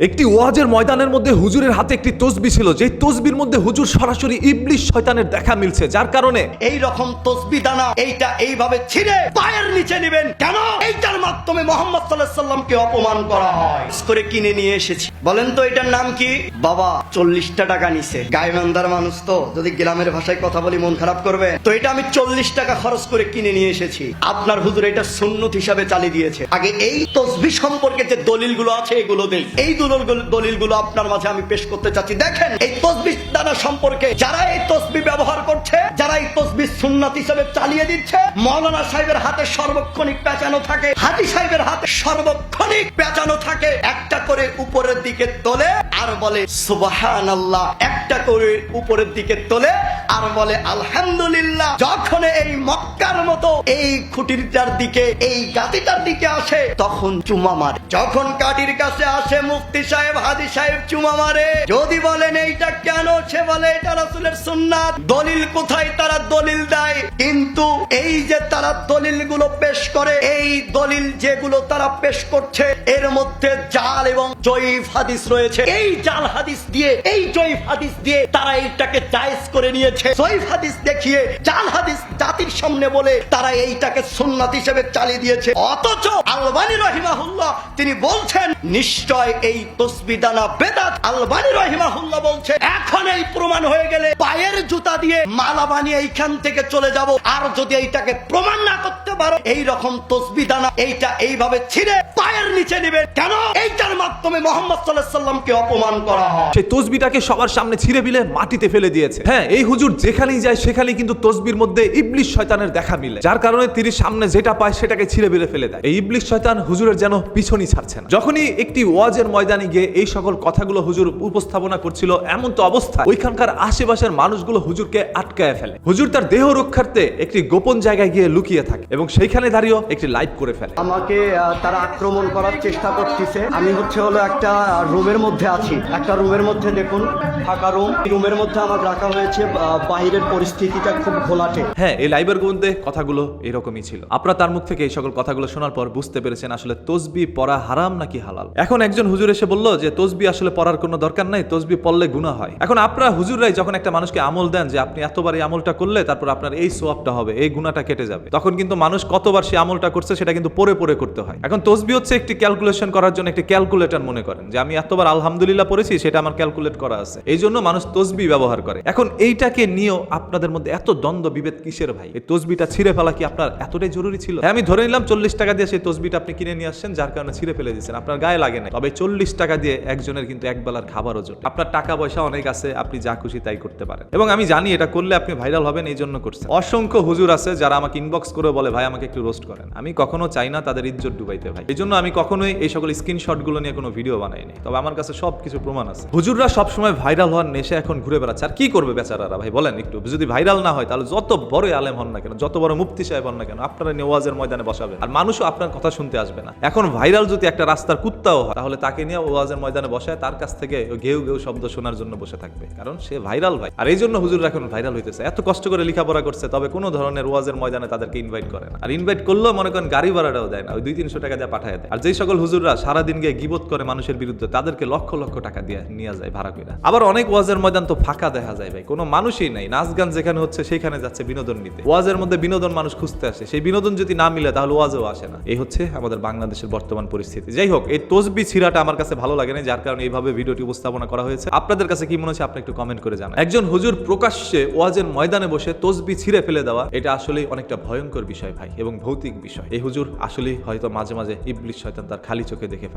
একটি ওয়াজের ময়দানের মধ্যে হুজুরের হাতে একটি তসবি ছিল। যে তসবির মধ্যে হুজুর সরাসরি ইবলিশ শয়তানের দেখা মিলছে। যার কারণে এই রকম তসবি দানা এইটা এইভাবে ছিঁড়ে পায়ের নিচে নেবেন কেন? এইটার মাধ্যমে মোহাম্মদ সাল্লাহ সাল্লামকে অপমান করা হয়। করে কিনে নিয়ে এসেছি। বলেন তো, এটার নাম কি? বাবা, চল্লিশটা টাকা নিছে। গায়মান্দার মানুষ তো, যদি গ্রামের ভাষায় কথা বলি মন খারাপ করবে। তো এটা আমি চল্লিশ টাকা খরচ করে কিনে নিয়ে এসেছি। আপনার হুজুর এটা সুন্নত হিসাবে চালিয়ে দিয়েছে। আগে এই তসবি সম্পর্কে যে দলিলগুলো আছে, এগুলো দেই। এই দলিল দলিলগুলো আপনার মাঝে আমি পেশ করতে চাচ্ছি। দেখেন, এই তসবি দানা সম্পর্কে যারা এই তসবি ব্যবহার করছে, যারা এই তসবি সুন্নাত হিসাবে চালিয়ে দিচ্ছে, মৌলানা সাহেবের হাতে সর্বক্ষণিক পেঁচানো থাকে। হাজি সাহেবের হাতে সর্বক্ষণিক পেঁচানো থাকে। একটা করে উপরের দিকে তোলে আর বলে সুবাহান আল্লাহ একটা করে উপরের দিকে তোলে আর বলে, আলহামদুলিল্লাহ। যখন এই মক্কার মতো এই খুঁটিটার দিকে, এই গাতিটার দিকে আসে, তখন চুমা মারে। যখন কাটির কাছে আসে, মুফতি সাহেব হাজি সাহেব চুমা মারে। যদি বলেন এইটা কেন, সে বলে, এটা রাসুলের সুন্নাত। দলিল কোথায়? তারা দলিল দেয়। কিন্তু এই যে তারা দলিলগুলো পেশ করে, এই দলিল যেগুলো তারা পেশ করছে, এর মধ্যে জাল এবং জয়ীফ হাদিস রয়েছে। এই জাল হাদিস দিয়ে, এই জয়ীফ হাদিস দিয়ে তারা এইটাকে জায়েজ করে নিয়েছে জয়ীফ হাদিস দেখিয়ে জাল হাদিস জাতির সামনে বলে তারা এইটাকে সুন্নাত হিসেবে চালিয়ে দিয়েছে। অথচ আলবানী রহিমাহুল্লাহ তিনি বলছেন, নিশ্চয় এই তসবিদানা বেদাত আলবানী রহিমাহুল্লাহ বলছে এখন এই প্রমাণ হয়ে গেলে পায়ের জুতা দিয়ে মালা বানিয়ে এইখান থেকে চলে যাব। আর যদি এইটাকে প্রমাণ না করতে পারো এই রকম তসবিদানা এইটা এইভাবে ছিঁড়ে পায়ের নিচে নেবে। কেন? এইটার মাধ্যমে মোহাম্মদ সাল্লামকে অপমান করা হয়। সেই তসবিটাকে সবার সামনে ছিঁড়ে বিলে মাটিতে ফেলে দিয়েছে। হ্যাঁ এই হুজুর যেখানেই যায় সেখানেই কিন্তু তসবির মধ্যে ইবলিশ শয়তানের দেখা মিলে। যার কারণে তিনি সামনে যেটা পায় সেটাকে ছিঁড়ে বিলে ফেলে দেয়। এই ইবলিশ শয়তান হুজুরের যেন পিছনই ছাড়ছে না। যখনই একটি ওয়াজের ময়দানে গিয়ে এই সকল কথাগুলো হুজুর উপস্থাপনা করছিল এমন তো অবস্থা। ওইখানকার আশেপাশের মানুষগুলো হুজুরকে আটকায় ফেলে। হুজুর তার দেহ রক্ষার্থে একটি গোপন জায়গায় গিয়ে লুকিয়ে থাকে এবং সেইখানে দাঁড়িয়েও একটি লাইভ করে ফেলে। আমাকে তারা আক্রমণ করার চেষ্টা করতেছে। আমি হচ্ছে হলো একটা রুমের মধ্যে আছি। একটা রুমের মধ্যে দেখুন, ফাঁকা রুম। রুমের মধ্যে আমার রাখা হয়েছে বাহিরের পরিস্থিতিটা খুব ঘোলাটে। হ্যাঁ এই লাইভের মধ্যে কথাগুলো এরকমই ছিল। আপনারা তার মুখ থেকে এই সকল কথাগুলো শোনার পর বুঝতে পেরেছেন আসলে তসবি পড়া হারাম নাকি হালাল। এখন একজন হুজুর এসে বলল যে, তসবি আসলে পড়ার কোনো দরকার নাই, তসবি পড়লে গুণা হয়। এখন আপনারা হুজুররাই যখন একটা মানুষকে আমল দেন যে, আপনি এতবার এই আমলটা করলে, তারপর আপনার এই সোয়াবটা হবে, এই গুণাটা কেটে যাবে। তখন কিন্তু মানুষ কতবার সে আমলটা করছে, সেটা কিন্তু পরে পরে করতে হয়। এখন তসবি হচ্ছে একটি ক্যালকুলেশন করার জন্য, একটি ক্যালকুলেটর মনে করেন যে আমি এতবার আলহামদুলিল্লাহ পড়েছি, সেটা আমার ক্যালকুলেট করা আছে। এই জন্য মানুষ তসবি ব্যবহার করে। এখন এইটাকে নিয়েও আপনাদের মধ্যে এত দ্বন্দ্ব, বিভেদ কিসের ভাই? এই তসবিটা ছিঁড়ে ফেলা কি আপনার এতটাই জরুরি ছিল? হ্যাঁ আমি ধরে নিলাম চল্লিশ টাকা দিয়ে সেই তসবিটা আপনি কিনে নিয়ে আসছেন, যার কারণে ছিঁড়ে ফেলে দিচ্ছেন আপনার গায়ে লাগে না তবে চল্লিশ টাকা দিয়ে একজনের কিন্তু এক বেলার খাবারও জোট। আপনার টাকা পয়সা অনেক আছে, আপনি যা খুশি তাই করতে পারেন। এবং আমি জানি এটা করলে আপনি ভাইরাল হবেন, এই জন্য করছেন অসংখ্য হুজুর আছে যারা আমাকে ইনবক্স করে বলে, ভাই, আমাকে একটু রোস্ট করেন। আমি কখনো চাই না তাদের ইজ্জত ডুবাইতে, ভাই। এই জন্য আমি কখনোই এই সকল স্ক্রিনশটগুলো নিয়ে কোনো ভিডিও বানাইনি। তবে আমার কাছে সব কিছু প্রমাণ আছে। হুজুররা সবসময় ভাইরাল হওয়ার নেশে এখন ঘুরে বেড়াচ্ছে। আর কি করবে বেচারারা ভাই, বলেন একটু। যদি ভাইরাল না হয়, তাহলে যত বড় আলেম হন না কেন, যত বড় মুফতি সাহেব হন না কেন, আপনারা নেওয়াজের ময়দানে বসাবেন। আর মানুষও আপনার কথা শুনতে আসবে না। এখন ভাইরাল যদি একটা রাস্তার কুত্তাও হয়, তাহলে তাকে নিয়ে ওয়াজের ময়দানে বসায়, তার কাছ থেকে ঘেউ ঘেউ শব্দ শোনার জন্য বসে থাকবে। কারণ সে ভাইরাল ভাই। আর এই জন্য হুজুর এখন ভাইরাল হইতেছে। এত কষ্ট করে লেখাপড়া করছে, তবে কোনো ধরনের ওয়াজের ময়দানে তাদেরকে ইনভাইট করে না। আর ইনভাইট করলেও মনে করেন গাড়ি ভাড়াটাও দেয় না। ওই দুই তিনশো টাকা দিয়ে পাঠায় দেয়। আর যেই সকল হুজুররা সারাদিন গিয়ে গিবত করে মানুষের বিরুদ্ধে তাদেরকে লক্ষ লক্ষ টাকা দিয়ে নিয়ে যায় ভাড়া করে আবার অনেক ওয়াজের ময়দান তো ফাঁকা দেখা যায় ভাই, কোনো মানুষই নাই। নাচ গান যেখানে হচ্ছে সেখানে যাচ্ছে বিনোদন নিতে। ওয়াজের মধ্যে বিনোদন মানুষ খুঁজতে আসে। সেই বিনোদন যদি না মিলে তাহলে ওয়াজও আসে না। এই হচ্ছে আমাদের বাংলাদেশের বর্তমান পরিস্থিতি। যাই হোক, এই তসবি ছিঁড়াটা আমার কাছে ভালো লাগে না যার কারণে এইভাবে ভিডিওটি উপস্থাপনা করা হয়েছে। আপনাদের কাছে কি মনে হচ্ছে আপনি একটু কমেন্ট করে জানান। একজন হুজুর প্রকাশ্যে ওয়াজের ময়দানে বসে তসবি ছিঁড়ে ফেলে দেওয়া, এটা আসলে অনেকটা ভয়ঙ্কর বিষয় ভাই, এবং ভৌতিক বিষয়। এই হুজুর আসলে হয়তো মাঝে মাঝে ইবলিশ শয়তান তার খালি চোখে দেখে ফেলে।